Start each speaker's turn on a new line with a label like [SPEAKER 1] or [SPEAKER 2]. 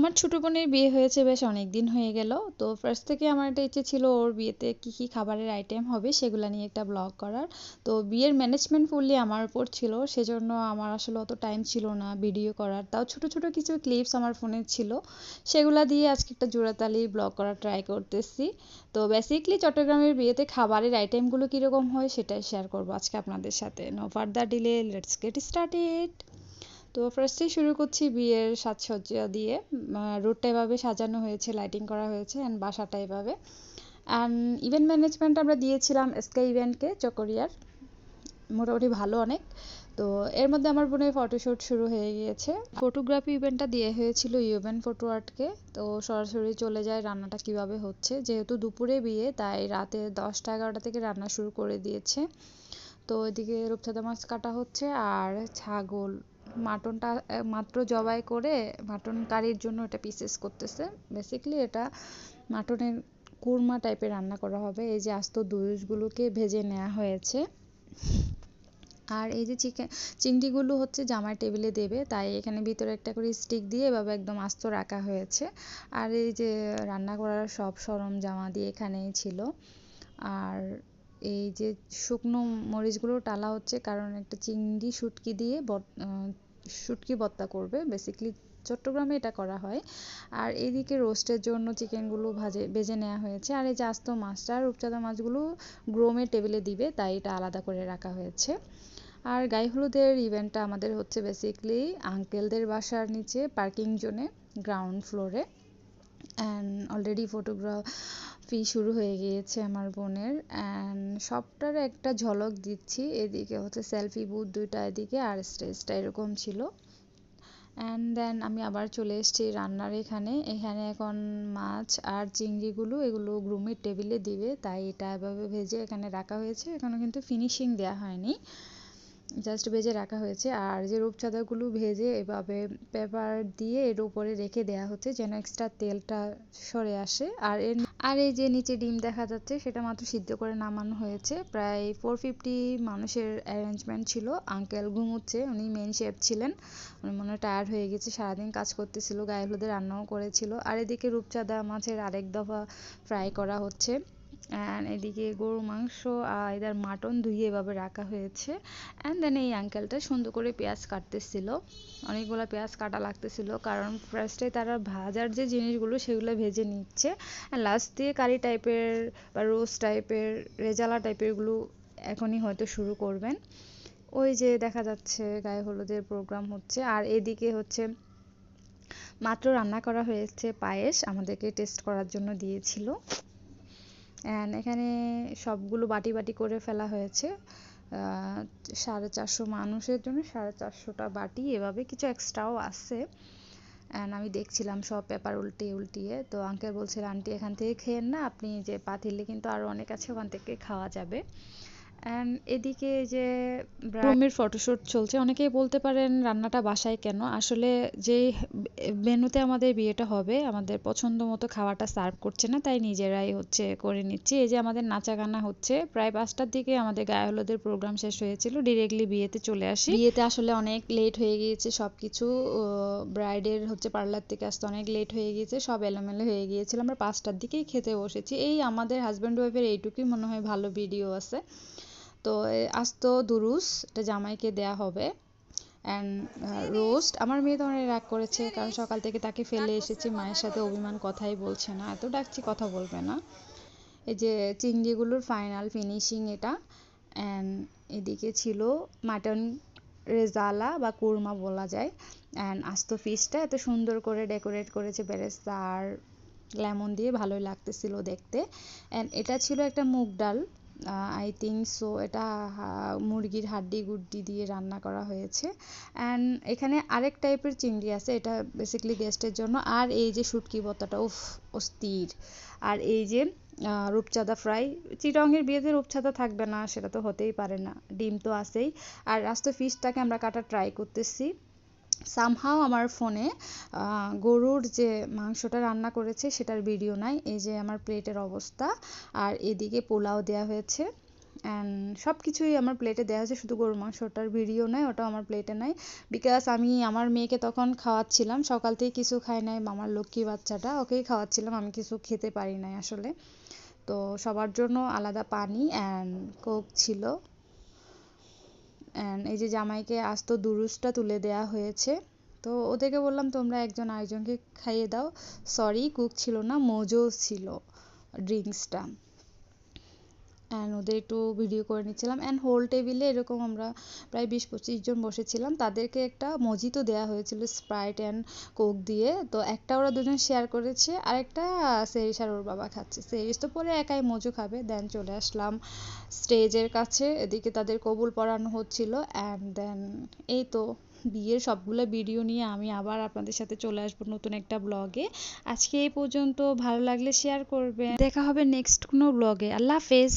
[SPEAKER 1] আমার ছোটো বোনের বিয়ে হয়েছে বেশ অনেক দিন হয়ে গেল। তো ফার্স্ট থেকে আমার একটা ইচ্ছে ছিল ওর বিয়েতে কী কী খাবারের আইটেম হবে সেগুলো নিয়ে একটা ব্লগ করার। তো বিয়ের ম্যানেজমেন্ট ফুললি আমার উপর ছিল, সেজন্য আমার আসলে অত টাইম ছিল না ভিডিও করার। তাও ছোট ছোট কিছু ক্লিপস আমার ফোনে ছিল, সেগুলা দিয়ে আজকে একটা জোড়াতালি ব্লগ করার ট্রাই করতেছি। তো বেসিকলি চট্টগ্রামের বিয়েতে খাবারের আইটেমগুলো কীরকম হয় সেটাই শেয়ার করব আজকে আপনাদের সাথে। No further delay let's get started তো ফার্স্টেই শুরু করছি বিয়ের সাজসজ্জা দিয়ে। রোডটা এভাবে সাজানো হয়েছে লাইটিং করা হয়েছে অ্যান্ড বাসাটা এভাবে। অ্যান্ড ইভেন্ট ম্যানেজমেন্ট আমরা দিয়েছিলাম স্কাই ইভেন্টকে চকরিয়ার। মোটামুটি ভালো অনেক। তো এর মধ্যে আমার বোনের ফটোশ্যুট শুরু হয়ে গিয়েছে। ফটোগ্রাফি ইভেন্টটা দিয়ে হয়েছিল ইউভেন ফটো আর্টকে তো সরাসরি চলে যায় রান্নাটা কীভাবে হচ্ছে। যেহেতু দুপুরে বিয়ে, তাই রাতে দশটা, এগারোটা থেকে রান্না শুরু করে দিয়েছে। তো এদিকে রূপচাঁদা মাছ কাটা হচ্ছে আর ছাগল মাটনটা মাত্র জবাই করে মাটন কারির জন্য এটা পিসেস করতেছে। বেসিক্যালি এটা মাটনের কুরমা টাইপের রান্না করা হবে। এই যে আস্ত দুধগুলোকে ভেজে নেওয়া হয়েছে। আর এই যে চিকেন চিংড়িগুলো হচ্ছে জামাই টেবিলে দেবে। তাই এখানে ভিতরে একটা করে স্টিক দিয়ে এভাবে একদম আস্ত রাখা হয়েছে। আর এই যে রান্না করার সব সরঞ্জামা দিয়ে এখানেই ছিল। আর এই যে শুকনো মরিচগুলো টালা হচ্ছে কারণ একটা চিংড়ি শুটকি দিয়ে শুটকি ভর্তা করবে। বেসিক্যালি চট্টগ্রামে এটা করা হয়। আর এইদিকে রোস্টের জন্য চিকেনগুলো ভাজে ভেজে নেওয়া হয়েছে। আর এই যে আস্ত মাছটা, রূপচাঁদা মাছগুলো গ্রোমের টেবিলে দিবে, তাই এটা আলাদা করে রাখা হয়েছে। আর গায়ে হলুদের ইভেন্টটা আমাদের হচ্ছে বেসিক্যালি আঙ্কেলদের বাসার নিচে পার্কিং জোনে গ্রাউন্ড ফ্লোরে অ্যান্ড অলরেডি ফটোগ্রাফি শুরু হয়ে গিয়েছে আমার বোনের অ্যান্ড সবটার একটা ঝলক দিচ্ছি। এদিকে হচ্ছে সেলফি বুথ দুইটা এদিকে আর স্টেজটা এরকম ছিল। অ্যান্ড দেন আমি আবার চলে এসেছি রান্নার এখানে। এখানে এখন মাছ আর চিংড়িগুলো এগুলো গ্রুমের টেবিলে দিবে, তাই এটা এভাবে ভেজে এখানে রাখা হয়েছে। এখানে কিন্তু ফিনিশিং দেওয়া হয়নি। জাস্ট ভেজে রাখা হয়েছে। আর যে রূপচাঁদাগুলো ভেজে এভাবে পেপার দিয়ে এর উপরে রেখে দেওয়া হচ্ছে, যেন এক্সট্রা তেলটা সরে আসে। আর এর আর এই যে নিচে ডিম দেখা যাচ্ছে, সেটা মাত্র সিদ্ধ করে নামানো হয়েছে। প্রায় ফোর ফিফটি মানুষের অ্যারেঞ্জমেন্ট ছিল। আঙ্কেল ঘুমোচ্ছে, উনি মেন শেফ ছিলেন। উনি মনে হয় টায়ার্ড হয়ে গেছে, সারাদিন কাজ করতেছিল, গায়ে হলুদে রান্নাও করেছিল। আর এদিকে রূপচাঁদা মাছের আরেক দফা ফ্রাই করা হচ্ছে। অ্যান্ড এদিকে গরুর মাংস আর এদের মাটন ধুয়ে এভাবে রাখা হয়েছে। অ্যান্ড দেন এই আঙ্কেলটা সুন্দর করে পেঁয়াজ কাটতেছিল। অনেকগুলো পেঁয়াজ কাটা লাগতেছিল কারণ ফার্স্টে তারা ভাজার যে জিনিসগুলো সেগুলো ভেজে নিচ্ছে। অ্যান্ড লাস্ট দিয়ে কারি টাইপের বা রোস্ট টাইপের রেজালা টাইপেরগুলো এখনই হয়তো শুরু করবেন। ওই যে দেখা যাচ্ছে গায়ে হলুদের প্রোগ্রাম হচ্ছে। আর এদিকে হচ্ছে মাত্র রান্না করা হয়েছে পায়েস। আমাদেরকে টেস্ট করার জন্য দিয়েছিল। এখানে সবগুলো বাটি বাটি করে ফেলা হয়েছে। সাড়ে চারশো মানুষের জন্য সাড়ে চারশোটা বাটি, এভাবে কিছু এক্সট্রাও আছে। অ্যান্ড আমি দেখছিলাম সব পেপার উল্টিয়ে উল্টিয়ে। তো আঙ্কেল বলছিল, আন্টি এখান থেকে খেয়েন না, আপনি যে পাতিলে কিন্তু আরও অনেক আছে, ওখান থেকে খাওয়া যাবে। এদিকে যে রুমের ফটোশ্যুট চলছে। অনেকেই বলতে পারেন রান্নাটা বাসায় কেন? আসলে যেই ভেন্যুতে আমাদের বিয়েটা হবে আমাদের পছন্দ মতো খাওয়াটা সার্ভ করছে না তাই নিজেরাই হচ্ছে করে নিচ্ছি। এই যে আমাদের নাচা গানা হচ্ছে প্রায় পাঁচটার দিকে আমাদের গায়ে হলুদের প্রোগ্রাম শেষ হয়েছিল ডিরেক্টলি বিয়েতে চলে আসি। বিয়েতে আসলে অনেক লেট হয়ে গিয়েছে সব কিছু ব্রাইডের হচ্ছে পার্লার থেকে আসতে অনেক লেট হয়ে গিয়েছে সব এলোমেলো হয়ে গিয়েছিল। আমরা পাঁচটার দিকেই খেতে বসেছি। এই আমাদের হাজব্যান্ড ওয়াইফের এইটুকুই মনে হয় ভালো ভিডিও আছে। তো আস্ত দুরুস এটা জামাইকে দেয়া হবে। অ্যান্ড রোস্ট আমার মেয়ে তো অনেক রাগ করেছে, কারণ সকাল থেকে তাকে ফেলে এসেছি, মায়ের সাথে অভিমান কথাই বলছে না, এত ডাকছি, কথা বলবে না। এই যে চিংড়িগুলোর ফাইনাল ফিনিশিং এটা অ্যান্ড এদিকে ছিল মাটন রেজালা বা কুরমা বলা যায় অ্যান্ড আস্ত ফিশটা এত সুন্দর করে ডেকোরেট করেছে বেরেস্তা আর লেমন দিয়ে ভালোই লাগতেছিল দেখতে। অ্যান্ড এটা ছিল একটা মুগ ডাল আই থিঙ্ক সো এটা মুরগির হাড্ডি গুড্ডি দিয়ে রান্না করা হয়েছে। অ্যান্ড এখানে আরেক টাইপের চিংড়ি আছে, এটা বেসিক্যালি গেস্টের জন্য। আর এই যে শুটকি ভর্তাটা, উফ, অস্থির। আর এই যে রূপচাঁদা ফ্রাই চিরঙের বিয়েতে রূপচাঁদা থাকবে না, সেটা তো হতেই পারে না। ডিম তো আছেই। আর আস্ত ফিশটাকে আমরা কাটা ট্রাই করতেছি। সামহাও আমার ফোনে গরুর যে মাংসটা রান্না করেছে সেটার ভিডিও নাই। এই যে আমার প্লেটের অবস্থা, আর এদিকে পোলাও দেওয়া হয়েছে। অ্যান্ড সব কিছুই আমার প্লেটে দেওয়া হয়েছে, শুধু গরুর মাংসটার ভিডিও নাই, ওটাও আমার প্লেটে নাই। বিকজ আমি আমার মেয়েকে তখন খাওয়াচ্ছিলাম, সকাল থেকে কিছু খাই নাই আমার লক্ষ্মী বাচ্চাটা, ওকেই খাওয়াচ্ছিলাম, আমি কিছু খেতে পারি নাই আসলে। তো সবার জন্য আলাদা পানি অ্যান্ড কোক ছিল। এই যে জামাইকে আস্ত দুরুসটা তুলে দেয়া হয়েছে। তো ওদেরকে বললাম, তোমরা একজন আরেকজনকে খাইয়ে দাও। সরি কুক ছিল না মোজো ছিল ড্রিঙ্কসটা অ্যান্ড ওদের একটু ভিডিও করে নিচ্ছিলাম। অ্যান্ড হোল টেবিলে এরকম আমরা প্রায় বিশ পঁচিশ জন বসেছিলাম। তাদেরকে একটা মজিতো দেওয়া হয়েছিল স্প্রাইট অ্যান্ড কোক দিয়ে। তো একটা ওরা দুজন শেয়ার করেছে। আর একটা সেরিস আর ওর বাবা খাচ্ছে। সেরিস তো পরে একাই মজু খাবে। দেন চলে আসলাম স্টেজের কাছে। এদিকে তাদের কবুল পড়ানো হচ্ছিল। অ্যান্ড দেন এই তো বিয়ের সবগুলো ভিডিও নিয়ে আমি আবার আপনাদের সাথে চলে আসব নতুন একটা ব্লগে আজকে এই পর্যন্ত ভালো লাগলে শেয়ার করবেন। দেখা হবে নেক্সট কোনো ব্লগে আল্লাহ হাফেজ।